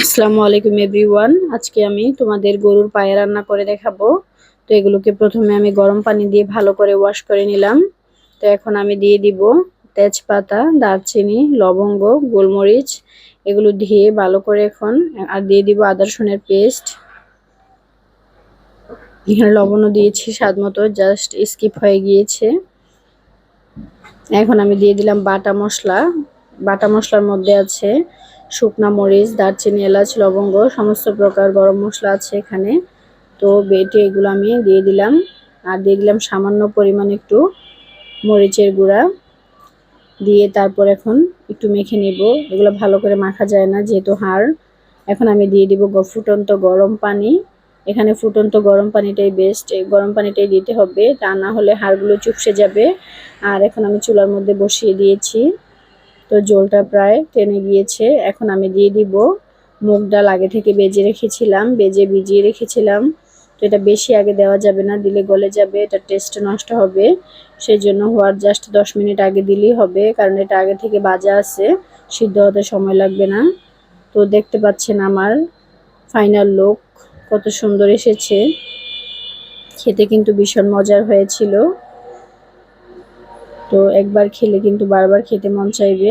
আসসালামু আলাইকুম এভরিওয়ান। আজকে আমি তোমাদের গরুর পায়ে রান্না করে দেখাবো। তো এগুলোকে প্রথমে আমি গরম পানি দিয়ে ভালো করে ওয়াশ করে নিলাম। তো এখন আমি দিয়ে দিব তেজপাতা, দারচিনি, লবঙ্গ, গোলমরিচ। এগুলো ধুয়ে ভালো করে এখন, আর দিয়ে দিব আদা, রসুনের পেস্ট। এখানে লবণও দিয়েছি স্বাদ মতো, জাস্ট স্কিপ হয়ে গিয়েছে। এখন আমি দিয়ে দিলাম বাটা মশলা। বাটা মশলার মধ্যে আছে শুকনা মরিচ, দারচিনি, এলাচ, লবঙ্গ, সমস্ত প্রকার গরম মশলা আছে এখানে। তো বেটে এগুলো আমি দিয়ে দিলাম। আর দিয়ে দিলাম সামান্য পরিমাণ একটু মরিচের গুঁড়া। দিয়ে তারপর এখন একটু মেখে নিব। এগুলো ভালো করে মাখা যায় না, যেহেতু হাড়। এখন আমি দিয়ে দিব ফুটন্ত গরম পানি। এখানে ফুটন্ত গরম পানিটাই বেস্ট এই গরম পানিটাই দিতে হবে। তা না হলে হাড়গুলো চুপসে যাবে। আর এখন আমি চুলার মধ্যে বসিয়ে দিয়েছি। তো জলটা প্রায় টেনে গিয়েছে। এখন আমি দিয়ে দিব মুগ ডাল আগে থেকে বেজে রেখেছিলাম, বেজে ভিজিয়ে রেখেছিলাম। তো এটা বেশি আগে দেওয়া যাবে না, দিলে গলে যাবে, এটা টেস্ট নষ্ট হবে। সেই জন্য হওয়ার জাস্ট দশ মিনিট আগে দিলেই হবে, কারণ এটা আগে থেকে বাজা আছে, সিদ্ধ হতে সময় লাগবে না। তো দেখতে পাচ্ছেন আমার ফাইনাল লুক কত সুন্দর এসেছে। খেতে কিন্তু ভীষণ মজার হয়েছিল। তো একবার খেলে কিন্তু বারবার খেতে মন চাইবে।